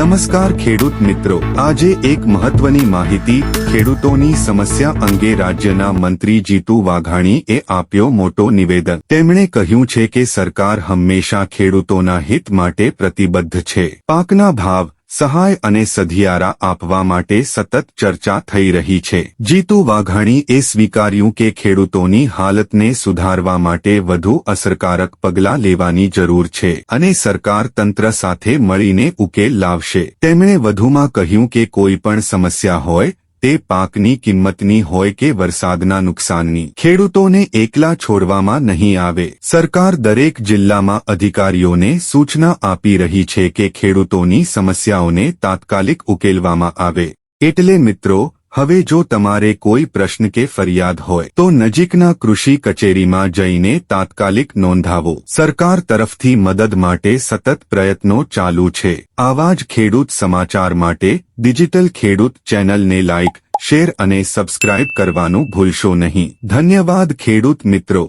નમસ્કાર ખેડૂત મિત્રો. આજે એક મહત્વની માહિતી, ખેડૂતોની સમસ્યા અંગે રાજ્યના મંત્રી જીતુ વાઘાણીએ આપ્યો મોટો નિવેદન. તેમણે કહ્યું છે કે સરકાર હંમેશા ખેડૂતોના હિત માટે પ્રતિબદ્ધ છે. પાકના ભાવ સહાય અને સધિયારા આપવા માટે સતત ચર્ચા થઈ રહી છે. જીતુ વાઘાણીએ સ્વીકાર્યું કે ખેડૂતોની હાલતને સુધારવા માટે વધુ અસરકારક પગલાં લેવાની જરૂર છે અને સરકાર તંત્ર સાથે મળીને ઉકેલ લાવશે. તેમણે વધુમાં કહ્યું કે કોઈ પણ સમસ્યા હોય તે પાકની કિંમતની હોય કે વરસાદના નુકસાનની. ખેડૂતોને એકલા છોડવામાં નહીં આવે. સરકાર દરેક જિલ્લામાં અધિકારીઓને સૂચના આપી રહી છે કે ખેડૂતોની સમસ્યાઓને તાત્કાલિક ઉકેલવામાં આવે. એટલે મિત્રો હવે જો તમારે કોઈ પ્રશ્ન કે ફરિયાદ હોય, તો નજીકના કૃષિ કચેરીમાં જઈને તાત્કાલિક નોંધાવો. સરકાર તરફથી મદદ માટે સતત પ્રયત્નો ચાલુ છે. આવા જ ખેડૂત સમાચાર માટે ડિજિટલ ખેડૂત ચેનલને લાઇક શેર અને સબસ્ક્રાઇબ કરવાનું ભૂલશો નહીં. ધન્યવાદ ખેડૂત મિત્રો.